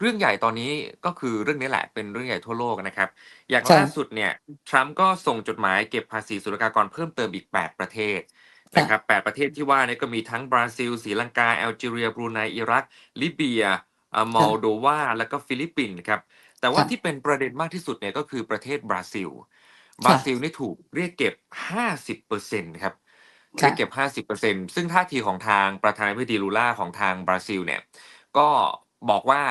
เรื่องใหญ่ตอนนี้ก็คือเรื่องนี้แหละเป็นเรื่องใหญ่ทั่วโลกนะครับ อย่างค่ะล่าสุดเนี่ยทรัมป์ก็ส่งจดหมายเก็บภาษีศุลกากรเพิ่มเติมอีก 8 ประเทศค่ะ นะครับ8ประเทศที่ว่าเนี่ยก็มีทั้งบราซิลศรีลังกาแอลจีเรียบรูไนอิรักลิเบียอ่ามอลโดวาแล้วก็ฟิลิปปินส์ครับแต่ว่าค่ะ ที่เป็นประเด็นมากที่สุดเนี่ยก็คือประเทศบราซิล บราค่ะ ซิลนี่ถูกเรียกเก็บ 50%ครับ เรีค่ะยกเก็บ 50%ซึ่งท่าทีของทางประธานาธิบดีลูล่าของทางบราซิลเนี่ย ก็บอกว่า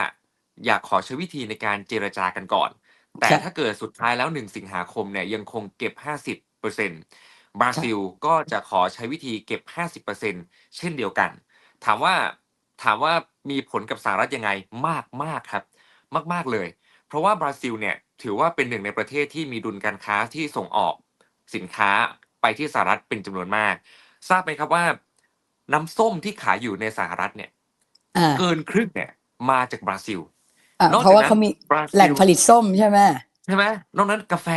อยากขอใช้วิธีในการเจรจากันก่อน แต่ค่ะถ้าเกิดสุดท้ายแล้ว1สิงหาคมเนี่ยยังคงเก็บ 50%บราค่ะซิลก็จะขอใช้วิธีเก็บ 50%เช่นเดียวกัน ถามว่าถามว่ามีผลกับสหรัฐยังไงมากมากครับ มาก ๆ เลย เพราะว่าบราซิลเนี่ยถือว่าเป็นหนึ่งในประเทศที่มีดุลการค้าที่ส่งออกสินค้าไปที่สหรัฐเป็นจำนวนมาก ทราบไหมครับว่า น้ำส้มที่ขายอยู่ในสหรัฐเนี่ยอ่าเกินครึ่งเนี่ยมาจากบราซิล อ่านอกเพราะจากว่านั้นเขามีบราแหล่ซิงล ผลิตส้มใช่ไหม ใช่ไหมนอกนั้นกาแฟ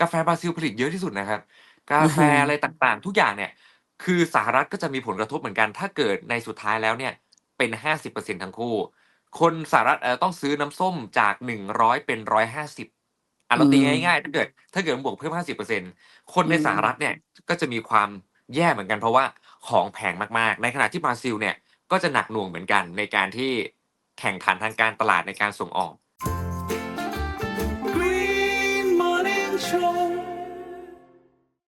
กาแฟบราซิลผลิตเยอะที่สุดนะครับ กาอือแฟหืออะไรต่างๆ ทุกอย่างเนี่ย คือสหรัฐก็จะมีผลกระทบเหมือนกัน ถ้าเกิดในสุดท้ายแล้วเนี่ยเป็น50%ทั้งคู่ คนสหรัฐเอ่อต้องซื้อน้ำส้มจาก100เป็น150อะอืเราตีม ง่ายๆ ถ้าเกิด ถ้าเกิดมันบวกเพิ่ม50%คนอืในมสหรัฐเนี่ยก็จะมีความแย่เหมือนกันเพราะว่าของแพงมากๆ ในขณะที่บราซิลเนี่ยก็จะหนักหน่วงเหมือนกันในการที่ แข่งขันทางการตลาดในการส่งออก